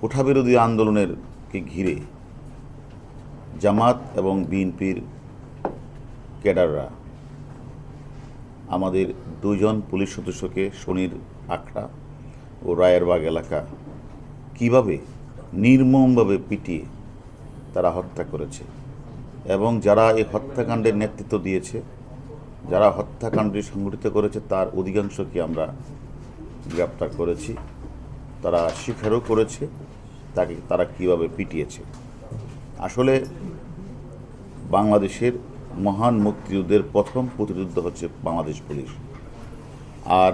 কোঠাবিরোধী আন্দোলনের কে ঘিরে জামাত এবং বিএনপির ক্যাডাররা আমাদের দুজন পুলিশ সদস্যকে শনির আখড়া ও রায়েরবাগ এলাকা কীভাবে নির্মমভাবে পিটিয়ে তারা হত্যা করেছে এবং যারা এই হত্যাকাণ্ডের নেতৃত্ব দিয়েছে, যারা হত্যাকাণ্ডটি সংগঠিত করেছে, তার অধিকাংশকে আমরা গ্রেপ্তার করেছি। তারা স্বীকারও করেছে, তাকে তারা কীভাবে পিটিয়েছে। আসলে বাংলাদেশের মহান মুক্তিযুদ্ধের প্রথম প্রতিযুদ্ধ হচ্ছে বাংলাদেশ পুলিশ। আর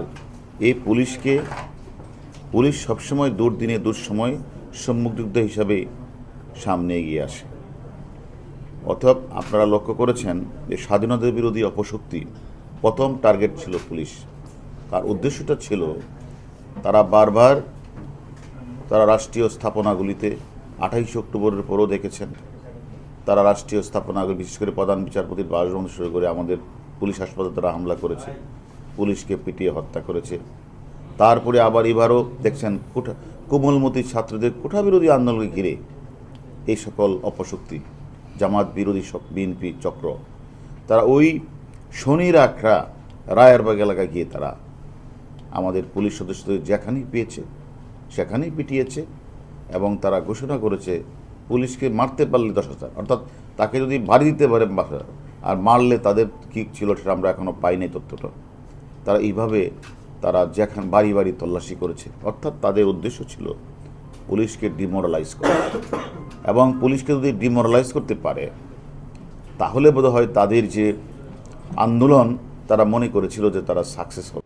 এই পুলিশকে পুলিশ সবসময় দুর্দিনে, দুঃসময় সম্মুখযুদ্ধ হিসাবে সামনে এগিয়ে আসে। অথব আপনারা লক্ষ্য করেছেন যে স্বাধীনতা বিরোধী অপশক্তি প্রথম টার্গেট ছিল পুলিশ। তার উদ্দেশ্যটা ছিল তারা বারবার তারা রাষ্ট্রীয় স্থাপনাগুলিতে আঠাইশে অক্টোবরের পরও দেখেছেন। তারা রাষ্ট্রীয় স্থাপনাগুলি, বিশেষ করে প্রধান বিচারপতির বাসভবন শুরু করে আমাদের পুলিশ হাসপাতালে তারা হামলা করেছে। পুলিশকে পিটিয়ে হত্যা করেছে। তারপরে আবার এবারও দেখছেন কোঠা, কোমলমতি ছাত্রদের কোঠা বিরোধী আন্দোলনকে ঘিরে এই সকল অপশক্তি, জামাত বিরোধী বিএনপি চক্র। তারা ওই শনির আখড়া রায়েরবাগ এলাকায় গিয়ে তারা আমাদের পুলিশ সদস্যদের যেখানেই পেয়েছে সেখানেই পিটিয়েছে এবং তারা ঘোষণা করেছে পুলিশকে মারতে পারলে দশ হাজার। অর্থাৎ তাকে যদি বাড়ি দিতে পারে আর মারলে তাদের কী ছিল সেটা আমরা এখনও পাইনি তথ্যটা। তারা এইভাবে তারা যেখান বাড়ি বাড়ি তল্লাশি করেছে, অর্থাৎ তাদের উদ্দেশ্য ছিল পুলিশকে ডিমোরালাইজ করা। এবং পুলিশকে যদি ডিমোরালাইজ করতে পারে, তাহলে বোধহয় তাদের যে আন্দোলন তারা মনে করেছিল যে তারা সাকসেস হবে।